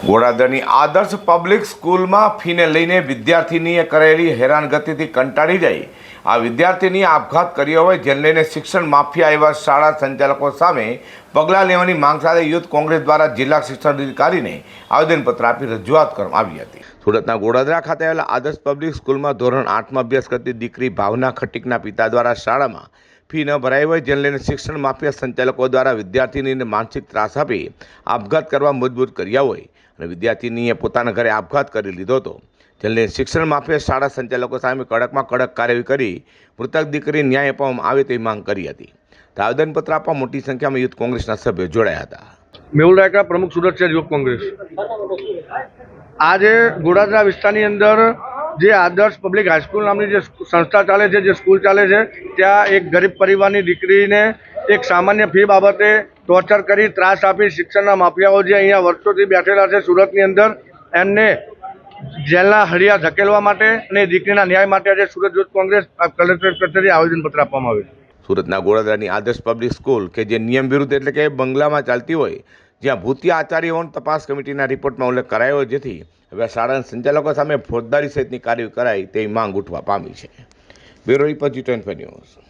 ગોળાદરની આદર્શ પબ્લિક સ્કૂલમાં ફીને લઈને વિદ્યાર્થીનીએ કરેલી હેરાનગતિથી કંટાળી જઈ આ વિદ્યાર્થીની આપઘાત કર્યો હોય જેને લઈને શિક્ષણ માફિયા એવા શાળા સંચાલકો સામે પગલાં લેવાની માંગ સાથે યુથ કોંગ્રેસ દ્વારા જિલ્લા શિક્ષણ અધિકારીને આવેદનપત્ર આપી રજૂઆત કરવામાં આવી હતી. સુરતના ગોડાદરા ખાતે આવેલા આદર્શ પબ્લિક સ્કૂલમાં ધોરણ આઠમાં અભ્યાસ કરતી દીકરી ભાવના ખટીકના પિતા દ્વારા શાળામાં ફી ન ભરાઈ હોય, જેને લઈને શિક્ષણ માફિયા સંચાલકો દ્વારા વિદ્યાર્થીનીને માનસિક ત્રાસ આપી આપઘાત કરવા મજબૂર કર્યા હોય અને વિદ્યાર્થીનીએ પોતાના ઘરે આપઘાત કરી લીધો હતો. જેને શિક્ષણ માફિયા શાળા સંચાલકો સામે કડકમાં કડક કાર્યવાહી કરી મૃતક દીકરી ન્યાય આપવામાં આવે તેવી માંગ કરી હતી. આવેદનપત્ર આપવા મોટી સંખ્યામાં યુથ કોંગ્રેસના સભ્યો જોડાયા હતા. મેહુલ રાયકા પ્રમુખ સુરત છે યુવક કોંગ્રેસ. આજે ગોડાદરા વિસ્તારની અંદર જે આદર્શ પબ્લિક હાઈસ્કૂલ નામની જે સંસ્થા ચાલે છે, જે સ્કૂલ ચાલે છે, ત્યાં એક ગરીબ પરિવારની દીકરીને એક સામાન્ય ફી બાબતે ટોર્ચર કરી, ત્રાસ આપી, શિક્ષણના માફિયાઓ જે અહીંયા વર્ષોથી બેઠેલા છે સુરતની અંદર, એમને જેલના હળિયા ધકેલવા માટે અને દીકરીના ન્યાય માટે આજે સુરત યુથ કોંગ્રેસ કલેક્ટર કચેરી આવેદનપત્ર આપવામાં આવ્યું સુરતના ગોળાદાની આદર્શ પબ્લિક સ્કૂલ કે જે નિયમ વિરુદ્ધ એટલે કે બંગલામાં ચાલતી હોય જ્યાં ભૂતિયા આચાર્યોનો તપાસ કમિટીના રિપોર્ટમાં ઉલ્લેખ કરાયો જેથી હવે શાળાના સંચાલકો સામે ફોજદારી સહિતની કાર્યવાહી કરાય તેવી માંગ ઉઠવા પામી છે. Bureau report G twenty news.